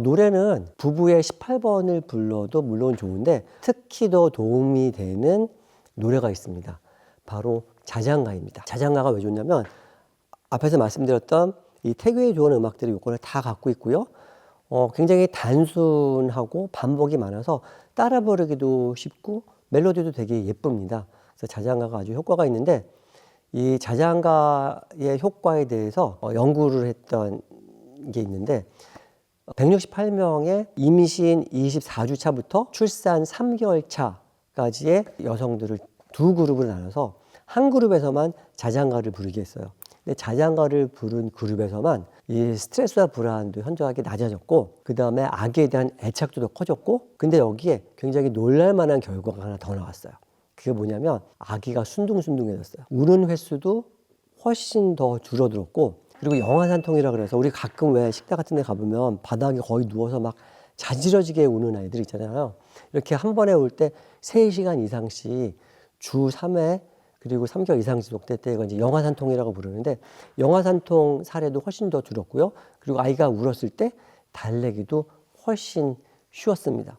노래는 부부의 18번을 불러도 물론 좋은데 특히 더 도움이 되는 노래가 있습니다. 바로 자장가입니다. 자장가가 왜 좋냐면 앞에서 말씀드렸던 이 태교에 좋은 음악들의 요건을 다 갖고 있고요. 어, 굉장히 단순하고 반복이 많아서 따라 부르기도 쉽고 멜로디도 되게 예쁩니다. 그래서 자장가가 아주 효과가 있는데 이 자장가의 효과에 대해서 어, 연구를 했던 게 있는데 168명의 임신 24주 차부터 출산 3개월 차까지의 여성들을 두 그룹으로 나눠서 한 그룹에서만 자장가를 부르게 했어요. 근데 자장가를 부른 그룹에서만 이 스트레스와 불안도 현저하게 낮아졌고 그 다음에 아기에 대한 애착도 더 커졌고 근데 여기에 굉장히 놀랄만한 결과가 하나 더 나왔어요. 그게 뭐냐면 아기가 순둥순둥해졌어요. 우는 횟수도 훨씬 더 줄어들었고 그리고 영화산통이라 그래서 우리 가끔 왜 식당 같은 데 가보면 바닥에 거의 누워서 막 자지러지게 우는 아이들 있잖아요. 이렇게 한 번에 울때 세시간 이상씩 주 3회 그리고 3개월 이상 지속될 때가 이제 영화산통이라고 부르는데 영화산통 사례도 훨씬 더 줄었고요. 그리고 아이가 울었을 때 달래기도 훨씬 쉬웠습니다.